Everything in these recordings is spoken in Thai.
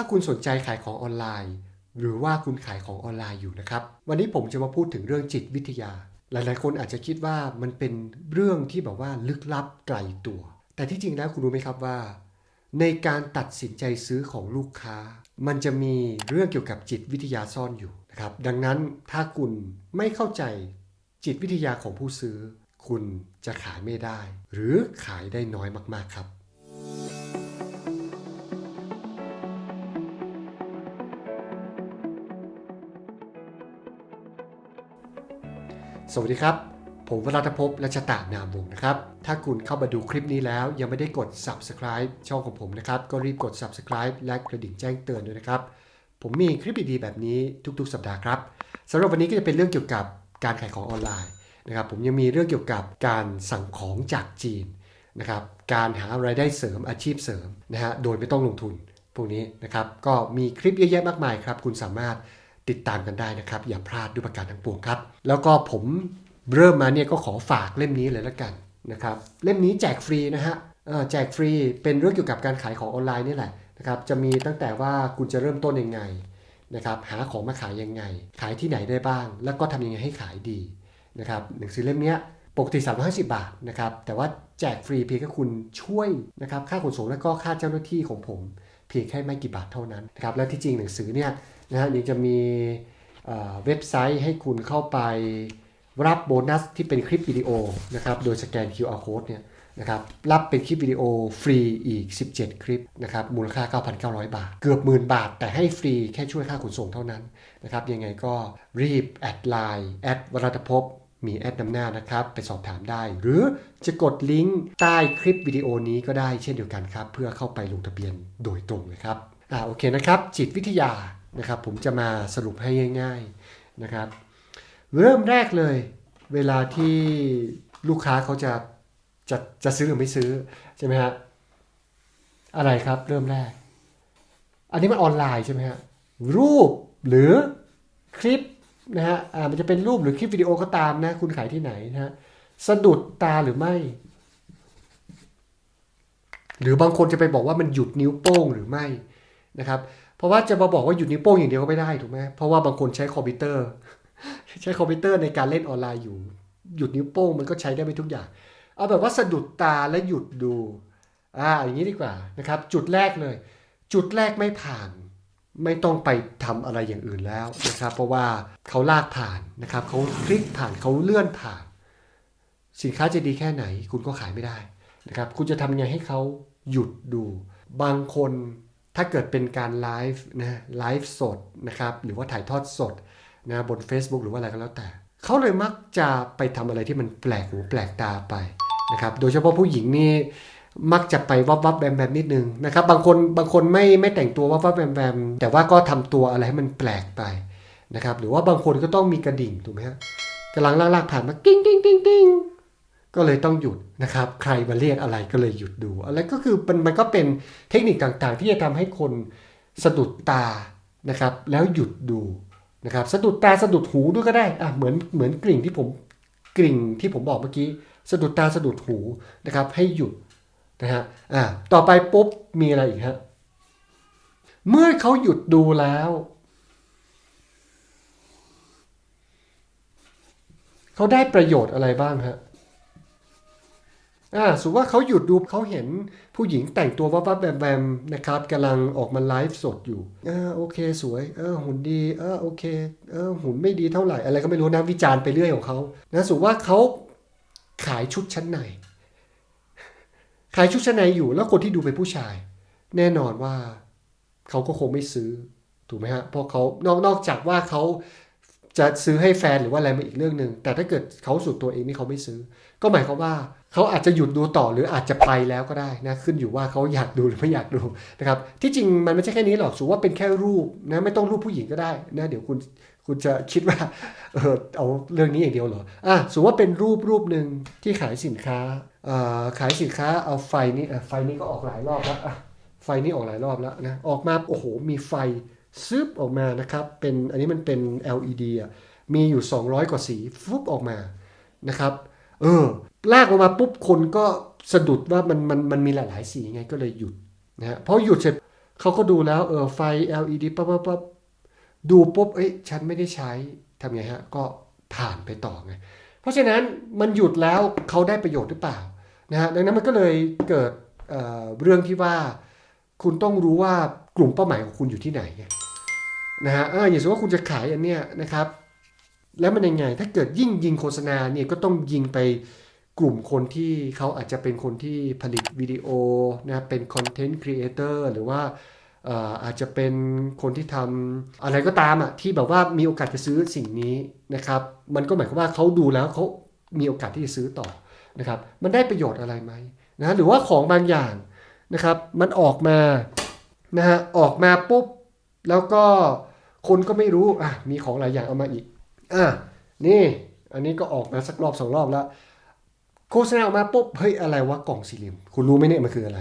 ถ้าคุณสนใจขายของออนไลน์ หรือว่าคุณขายของออนไลน์อยู่นะครับ วันนี้ผมจะมาพูดถึงเรื่องจิตวิทยา หลายๆ คนอาจจะคิดว่ามันเป็นเรื่องที่แบบว่าลึกลับไกลตัว แต่ที่จริงแล้วคุณรู้ไหมครับว่า ในการตัดสินใจซื้อของลูกค้า มันจะมีเรื่องเกี่ยวกับจิตวิทยาซ่อนอยู่นะครับ ดังนั้นถ้าคุณไม่เข้าใจจิตวิทยาของผู้ซื้อ คุณจะขายไม่ได้ หรือขายได้น้อยมากๆครับ วัสดีครับ ผมวรัตภพรัชะตานามวงนะครับ ถ้าคุณเข้ามาดูคลิปนี้แล้ว ยังไม่ได้กด subscribe ช่องของผมนะครับ ก็รีบกด subscribe และกระดิ่งแจ้งเตือนด้วยนะครับ ผมมีคลิปดีๆแบบนี้ทุกๆ สัปดาห์ครับสำหรับวันนี้ก็จะเป็นเรื่องเกี่ยวกับการขายของออนไลน์นะครับ ผมยังมีเรื่องเกี่ยวกับการสั่งของจากจีนนะครับ การหารายได้เสริมอาชีพเสริมนะฮะ โดยไม่ต้องลงทุนพวกนี้นะครับ ก็มีคลิปเยอะแยะมากมายครับ คุณสามารถ ติดตามกันได้นะครับ อย่าพลาดด้วยประการทั้งปวงครับ แล้วก็ผมเริ่มมาเนี่ยก็ขอฝากเล่มนี้เลยละกันนะครับเล่มนี้แจกฟรีนะฮะแจกฟรีเป็นเรื่องเกี่ยวกับการขายของออนไลน์นี่แหละนะครับจะมีตั้งแต่ว่าคุณจะเริ่มต้นยังไงนะครับหาของมาขายยังไง ขายที่ไหนได้บ้าง แล้วก็ทำยังไงให้ขายดีนะครับหนังสือเล่มเนี้ยปกติ 350 บาทนะครับแต่ว่าแจกฟรีเพียงแค่คุณช่วยนะครับค่าขนส่งและก็ค่าเจ้าหน้าที่ของผม เพียงแค่ไม่กี่บาทเท่านั้นนะครับและที่จริงหนังสือเนี่ยนะฮะยังจะมีเอ่อเว็บไซต์ให้คุณเข้าไปรับโบนัสที่เป็นคลิปวิดีโอนะครับโดยสแกน QR code เนี่ยนะครับรับเป็นคลิปวิดีโอฟรีอีก 17 คลิปนะครับมูลค่า 9,900 บาท เกือบหมื่นบาท แต่ให้ฟรีแค่ช่วยค่าขนส่งเท่านั้นนะครับยังไงก็รีบ แอดไลน์แอดวรัตภพ มีแอดนำหน้านะครับ ไปสอบถามได้ หรือจะกดลิงก์ใต้คลิปวิดีโอนี้ก็ได้เช่นเดียวกันครับ เพื่อเข้าไปลงทะเบียนโดยตรงเลยครับอ่าโอเคนะครับ จิตวิทยานะครับ ผมจะมาสรุปให้ง่าย ๆนะครับ เริ่มแรกเลย เวลาที่ลูกค้าเขาจะจะจะซื้อหรือไม่ซื้อใช่ไหมฮะอะไรครับเริ่มแรก อันนี้มันออนไลน์ใช่ไหมฮะรูปหรือคลิป นะฮะอ่ามันจะเป็นรูปหรือคลิปวิดีโอก็ตามนะ คุณขายที่ไหนนะฮะสะดุดตาหรือไม่ หรือบางคนจะไปบอกว่ามันหยุดนิ้วโป้งหรือไม่นะครับเพราะว่าจะมาบอกว่าหยุดนิ้วโป้งอย่างเดียวก็ไม่ได้ถูกไหมเพราะว่าบางคนใช้คอมพิวเตอร์ ใช้คอมพิวเตอร์ในการเล่นออนไลน์อยู่ หยุดนิ้วโป้งมันก็ใช้ได้ไม่ทุกอย่าง เอาแบบว่าสะดุดตาและหยุดดูอ่าอย่างนี้ดีกว่านะครับ จุดแรกเลย จุดแรกไม่ผ่าน ไม่ต้องไปทำอะไรอย่างอื่นแล้วนะครับ เพราะว่าเขาลากผ่านนะครับเขาคลิกผ่านเขาเลื่อนผ่าน สินค้าจะดีแค่ไหน คุณก็ขายไม่ได้นะครับ คุณจะทำยังไงให้เขาหยุดดู บางคนถ้าเกิดเป็นการไลฟ์นะไลฟ์สดนะครับ หรือว่าถ่ายทอดสดนะบน Facebook หรือว่าอะไรก็แล้วแต่ เขาเลยมักจะไปทำอะไรที่มันแปลกหูแปลกตาไปนะครับ โดยเฉพาะผู้หญิงนี่ มักจะไปวับวับแบมแบมนิดนึงนะครับ บางคนบางคนไม่ไม่แต่งตัววับวับแบมแบมแต่ว่าก็ทำตัวอะไรให้มันแปลกไปนะครับ หรือว่าบางคนก็ต้องมีกระดิ่งถูกไหมฮะกำลังลากๆผ่านมากิ้งกิ้งกิ้งกิ้งก็เลยต้องหยุดนะครับ ใครมาเรียกอะไรก็เลยหยุดดู อะไรก็คือมันมันก็เป็นเทคนิคต่างๆ ที่จะทำให้คนสะดุดตานะครับ แล้วหยุดดูนะครับ สะดุดตาสะดุดหูด้วยก็ได้อะเหมือนเหมือนกลิ่งที่ผมกลิ่งที่ผมบอกเมื่อกี้ สะดุดตาสะดุดหูนะครับ ให้หยุด นะฮะอะต่อไปปุ๊บมีอะไรอีกฮะเมื่อเขาหยุดดูแล้วเขาได้ประโยชน์อะไรบ้างฮะอ่าสมมติว่าเขาหยุดดูเขาเห็นผู้หญิงแต่งตัววับวับแวมแวมนะครับกำลังออกมาไลฟ์สดอยู่อ่าโอเคสวยเออหุ่นดีเออโอเคเออหุ่นไม่ดีเท่าไหร่อะไรก็ไม่รู้นะวิจารณ์ไปเรื่อยของเขานะสมมติว่าเขาขายชุดชั้นใน ขายชุดชั้นในอยู่แล้วคนที่ดูเป็นผู้ชาย แน่นอนว่าเขาก็คงไม่ซื้อถูกไหมฮะเพราะเขานอกนอกจากว่าเขาจะซื้อให้แฟนหรือว่าอะไรมาอีกเรื่องหนึ่งแต่ถ้าเกิดเขาสุดตัวเองนี่เขาไม่ซื้อ ก็หมายความว่าเขาอาจจะหยุดดูต่อหรืออาจจะไปแล้วก็ได้นะขึ้นอยู่ว่าเขาอยากดูหรือไม่อยากดูนะครับที่จริงมันไม่ใช่แค่นี้หรอกสมมติว่าเป็นแค่รูปนะไม่ต้องรูปผู้หญิงก็ได้นะเดี๋ยวคุณคุณจะคิดว่าเออเอาเรื่องนี้อย่างเดียวเหรออะสมมติว่าเป็นรูปรูปหนึ่งที่ขายสินค้า ขายสินค้าเอาไฟนี้อ่ไฟนี้ก็ออกหลายรอบแล้วไฟนี้ออกหลายรอบแล้วนะออกมาโอ้โหมีไฟซึบออกมานะครับเป็นอันนี้มันเป็น LED อะมีอยู่ 200 กว่าสีฟุบออกมานะครับเออลากออกมาปุ๊บคนก็สะดุดว่ามันมันมันมีหลายๆสีไงก็เลยหยุดนะฮะพอหยุดเสร็จเขาก็ดูแล้วเออไฟ LED ปั๊บปั๊บปั๊บดูปุ๊บเอ้ยฉันไม่ได้ใช้ทำไงฮะก็ผ่านไปต่อไง เพราะฉะนั้นมันหยุดแล้วเขาได้ประโยชน์หรือเปล่า นะฮะดังนั้นมันก็เลยเกิดเเรื่องที่ว่าคุณต้องรู้ว่ากลุ่มเป้าหมายของคุณอยู่ที่ไหนนะฮะเอออย่างสมมติว่าคุณจะขายอันเนี้ยนะครับ แล้วมันยังไง ถ้าเกิดยิ่งยิงโฆษณาเนี่ยก็ต้องยิงไปกลุ่มคนที่เขาอาจจะเป็นคนที่ผลิตวิดีโอนะเป็นคอนเทนต์ครีเอเตอร์หรือว่าอาจจะเป็นคนที่ทำอะไรก็ตามอะที่แบบว่ามีโอกาสจะซื้อสิ่งนี้นะครับ มันก็หมายความว่าเขาดูแล้วเขามีโอกาสที่จะซื้อต่อ นะครับมันได้ประโยชน์อะไรไหมนะหรือว่าของบางอย่างนะครับมันออกมานะฮะออกมาปุ๊บ แล้วก็คนก็ไม่รู้อะมีของหลายอย่างเอามาอีกอะนี่อันนี้ก็ออกมาสักรอบสองรอบแล้ว โฆษณาออกมาปุ๊บเฮ้ยอะไรวะกล่องสี่เหลี่ยมคุณรู้ไหมเนี่ยมันคืออะไร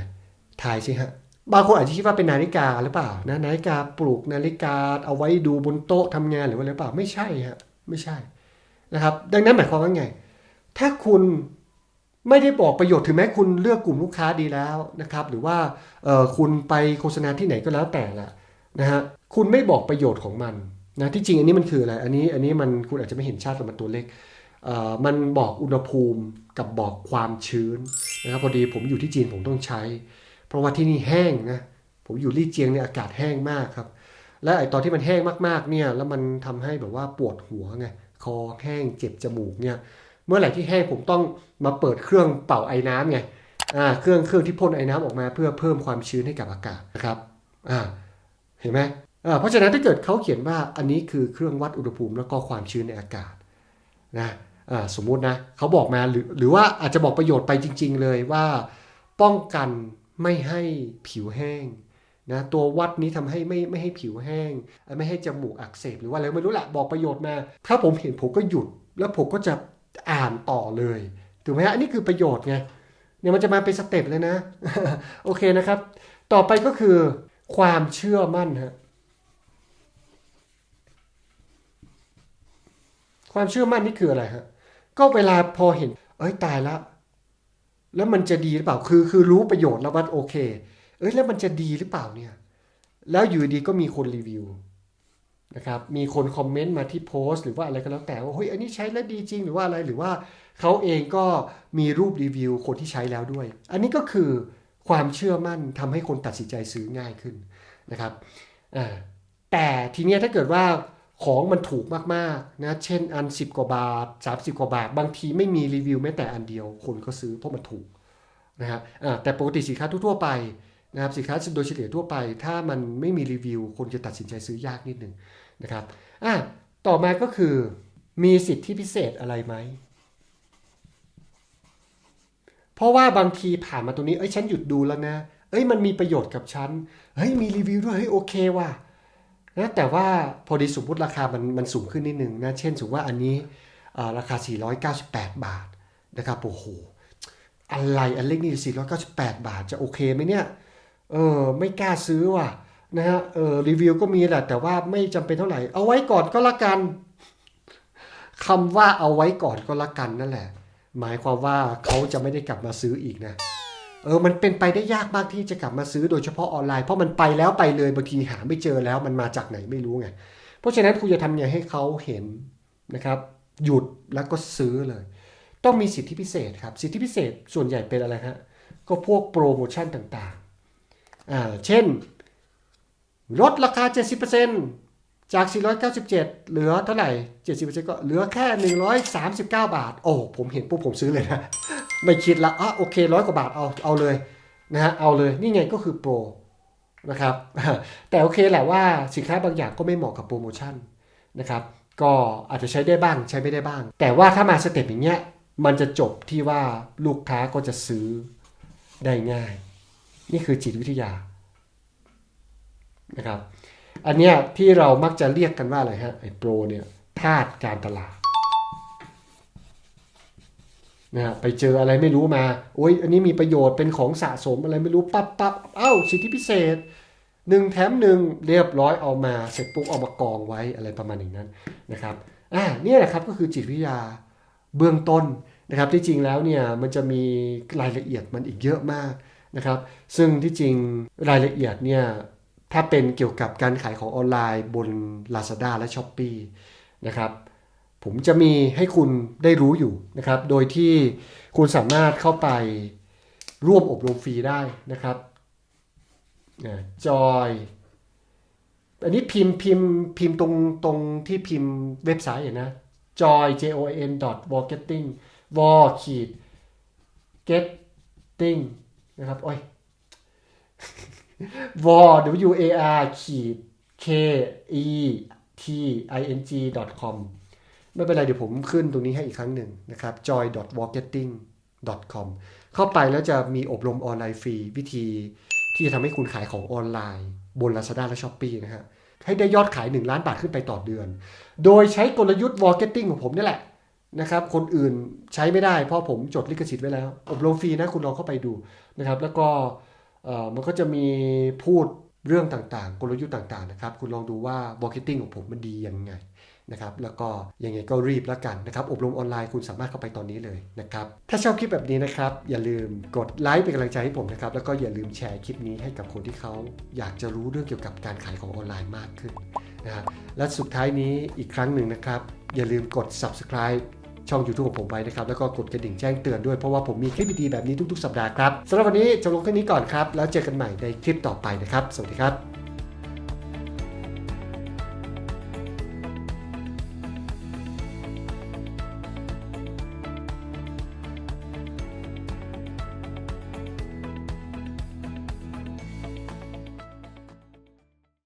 ทายสิฮะบางคนอาจจะคิดว่าเป็นนาฬิกาหรือเปล่านะนาฬิกาปลูกนาฬิกาเอาไว้ดูบนโต๊ะทำงานหรือว่าอะไรเปล่าไม่ใช่ฮะไม่ใช่นะครับ ดังนั้นหมายความว่าไง ถ้าคุณ ไม่ได้บอกประโยชน์ถึงแม้คุณเลือกกลุ่มลูกค้าดีแล้วนะครับ หรือว่าคุณไปโฆษณาที่ไหนก็แล้วแต่ละนะฮะคุณไม่บอกประโยชน์ของมันนะที่จริงอันนี้มันคืออะไรอันนี้อันนี้มันคุณอาจจะไม่เห็นชาติมันตัวเล็กมันบอกอุณหภูมิกับบอกความชื้นนะครับพอดีผมอยู่ที่จีนผมต้องใช้ เพราะว่าที่นี่แห้งนะผมอยู่ลี่เจียงเนี่ยอากาศแห้งมากครับ และไอตอนที่มันแห้งมากๆเนี่ยแล้วมันทำให้แบบว่าปวดหัวไงคอแห้งเจ็บจมูกเนี่ย เมื่อไหร่ที่แห้งผมต้องมาเปิดเครื่องเป่าไอ้น้ำไงอ่าเครื่องเครื่องที่พ่นไอ้น้ำออกมาเพื่อเพิ่มความชื้นให้กับอากาศนะครับอ่าเห็นไหมอ่าเพราะฉะนั้นถ้าเกิดเขาเขียนว่าอันนี้คือเครื่องวัดอุณหภูมิแล้วก็ความชื้นในอากาศนะอ่าสมมุตินะเขาบอกมาหรือหรือว่าอาจจะบอกประโยชน์ไปจริง ๆ เลยว่า ป้องกันไม่ให้ผิวแห้งนะตัววัดนี้ทำให้ไม่ไม่ให้ผิวแห้ง ไม่ให้จมูกอักเสบหรือว่าอะไรไม่รู้แหละบอกประโยชน์มา ถ้าผมเห็นผมก็หยุด แล้วผมก็จะ อ่านต่อเลยถูกไหมฮะอันนี้คือประโยชน์ไงเนี่ยมันจะมาเป็นสเต็ปเลยนะ โอเคนะครับ ต่อไปก็คือความเชื่อมั่นฮะความเชื่อมั่นนี่คืออะไรฮะก็เวลาพอเห็น เอ้ยตายละแล้วมันจะดีหรือเปล่าคือ คือรู้ประโยชน์แล้วว่าโอเค เอ้ยแล้วมันจะดีหรือเปล่าเนี่ย แล้วอยู่ดีก็มีคนรีวิว นะครับมีคนคอมเมนต์มาที่โพสต์หรือว่าอะไรก็แล้วแต่ว่าเฮ้ยอันนี้ใช้แล้วดีจริงหรือว่าอะไรหรือว่าเขาเองก็มีรูปรีวิวคนที่ใช้แล้วด้วย อันนี้ก็คือความเชื่อมั่นทำให้คนตัดสินใจซื้อง่ายขึ้นนะครับแต่ทีเนี้ยถ้าเกิดว่าของมันถูกมากๆนะเช่นอัน 10 กว่าบาท 30 กว่าบาท บางทีไม่มีรีวิวแม้แต่อันเดียว คนก็ซื้อเพราะมันถูกนะฮะแต่ปกติสินค้าทั่วไปนะครับสินค้าโดยเฉลี่ยทั่วไป ถ้ามันไม่มีรีวิว คนจะตัดสินใจซื้อยากนิดนึง นะครับอ่าต่อมาก็คือมีสิทธิพิเศษอะไรไหม เพราะว่าบางทีผ่านมาตรงนี้ เอ้ยฉันหยุดดูแล้วนะ เอ้ยมันมีประโยชน์กับฉัน เฮ้ยมีรีวิวด้วย เฮ้ยโอเคว่ะนะแต่ว่าพอดีสมมติราคามันมันสูงขึ้นนิดนึงนะ เช่นสมมติว่าอันนี้ราคา 498 บาทนะครับโอ้โหอะไรอันเล็กนี่498 บาทจะโอเคไหมเนี่ย เออไม่กล้าซื้อว่ะ นะฮะเออรีวิวก็มีแหละแต่ว่าไม่จำเป็นเท่าไหร่ เอาไว้ก่อนก็แล้วกันคำว่าเอาไว้ก่อนก็แล้วกันนั่นแหละ หมายความว่าเขาจะไม่ได้กลับมาซื้ออีกนะเออมันเป็นไปได้ยากมากที่จะกลับมาซื้อโดยเฉพาะออนไลน์เพราะมันไปแล้วไปเลยบางทีหาไม่เจอแล้วมันมาจากไหนไม่รู้ไงเพราะฉะนั้นคุณจะทำยังไงให้เขาเห็นนะครับ หยุดแล้วก็ซื้อเลย ต้องมีสิทธิพิเศษครับ สิทธิพิเศษส่วนใหญ่เป็นอะไรฮะก็พวกโปรโมชั่นต่างๆอ่าเช่น ลดราคา 70%จาก 497 เหลือเท่าไหร่ 70%ก็เหลือแค่ 139 บาท โอ้ ผมเห็นปุ๊บผมซื้อเลยนะ ไม่คิดละอะโอเคร้อยกว่าบาท เอา เอาเลยนะฮะ เอาเลย นี่ไงก็คือโปรนะครับ แต่โอเคแหละว่าสินค้าบางอย่างก็ไม่เหมาะกับโปรโมชั่นนะครับ ก็อาจจะใช้ได้บ้างใช้ไม่ได้บ้าง แต่ว่าถ้ามาสเต็ปอย่างเงี้ย มันจะจบที่ว่าลูกค้าก็จะซื้อได้ง่าย นี่คือจิตวิทยา นะครับ อันเนี้ยที่เรามักจะเรียกกันว่าอะไรฮะไอ้โปรเนี่ยธาตุการตลาดนะฮะไปเจออะไรไม่รู้มาโอ้ยอันนี้มีประโยชน์เป็นของสะสมอะไรไม่รู้ปั๊บปั๊บเอ้าสิทธิพิเศษหนึ่งแถมหนึ่งเรียบร้อยเอามาเสร็จปุ๊บเอามากองไว้อะไรประมาณอย่างนั้นนะครับอ่าเนี่ยแหละครับก็คือจิตวิทยาเบื้องต้นนะครับที่จริงแล้วเนี่ยมันจะมีรายละเอียดมันอีกเยอะมากนะครับ ซึ่งที่จริงรายละเอียดเนี่ย ถ้าเป็นเกี่ยวกับการขายของออนไลน์บน Lazada และ s h อ p e e นะครับ ผมจะมีให้คุณได้รู้อยู่นะครับ โดยที่คุณสามารถเข้าไปร่วมอบรมฟรีได้นะครับจอยอันนี้พิมพ์พิมพ์พิมพ์ตรงตรงที่พิมพ์เว็บไซต์นนะ joy j o n dot marketing w a r ขีด getting นะครับ โอ้ย w a r w a r ขีด k e t i n g com ไม่เป็นไรเดี๋ยวผมขึ้นตรงนี้ให้อีกครั้งหนึ่งนะครับ joy dot marketing com เข้าไปแล้วจะมีอบรมออนไลน์ฟรี วิธีที่จะทำให้คุณขายของออนไลน์ บน Lazada และ Shopee นะฮะให้ได้ยอดขาย 1 ล้านบาทขึ้นไปต่อเดือน โดยใช้กลยุทธ์ marketing ของผมนี่แหละนะครับ คนอื่นใช้ไม่ได้เพราะผมจดลิขสิทธิ์ไว้แล้ว อบรมฟรีนะคุณลองเข้าไปดูนะครับ แล้วก็ มันก็จะมีพูดเรื่องต่างๆ กลยุทธ์ต่างๆนะครับ คุณลองดูว่า marketing ของผมมันดียังไงนะครับ แล้วก็ยังไงก็รีบแล้วกันนะครับ อบรมออนไลน์คุณสามารถเข้าไปตอนนี้เลยนะครับ ถ้าชอบคลิปแบบนี้นะครับ อย่าลืมกดไลค์เป็นกำลังใจให้ผมนะครับ แล้วก็อย่าลืมแชร์คลิปนี้ให้กับคนที่เขาอยากจะรู้เรื่องเกี่ยวกับการขายของออนไลน์มากขึ้นนะฮะและสุดท้ายนี้อีกครั้งหนึ่งนะครับ อย่าลืมกด subscribe ช่อง YouTube ของผมไว้นะครับ แล้วก็กดกระดิ่งแจ้งเตือนด้วยเพราะว่าผมมีคลิปดีๆแบบนี้ทุกๆสัปดาห์ครับสำหรับวันนี้จบลงแค่นี้ก่อนครับ แล้วเจอกันใหม่ในคลิปต่อไปนะครับ สวัสดีครับ